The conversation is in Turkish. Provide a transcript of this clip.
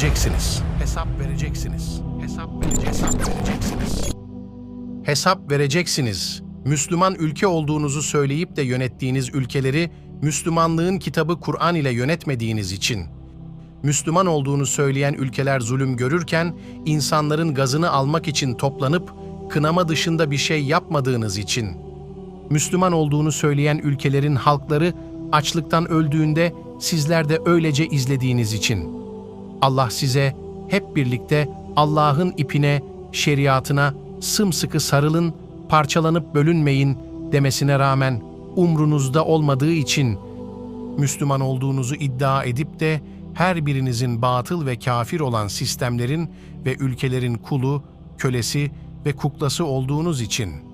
vereceksiniz. Hesap vereceksiniz. Hesap, vere- hesap vereceksiniz. Hesap vereceksiniz. Müslüman ülke olduğunuzu söyleyip de yönettiğiniz ülkeleri Müslümanlığın kitabı Kur'an ile yönetmediğiniz için. Müslüman olduğunu söyleyen ülkeler zulüm görürken insanların gazını almak için toplanıp kınama dışında bir şey yapmadığınız için. Müslüman olduğunu söyleyen ülkelerin halkları açlıktan öldüğünde sizler de öylece izlediğiniz için. Allah size hep birlikte Allah'ın ipine, şeriatına sımsıkı sarılın, parçalanıp bölünmeyin demesine rağmen umrunuzda olmadığı için Müslüman olduğunuzu iddia edip de her birinizin batıl ve kafir olan sistemlerin ve ülkelerin kulu, kölesi ve kuklası olduğunuz için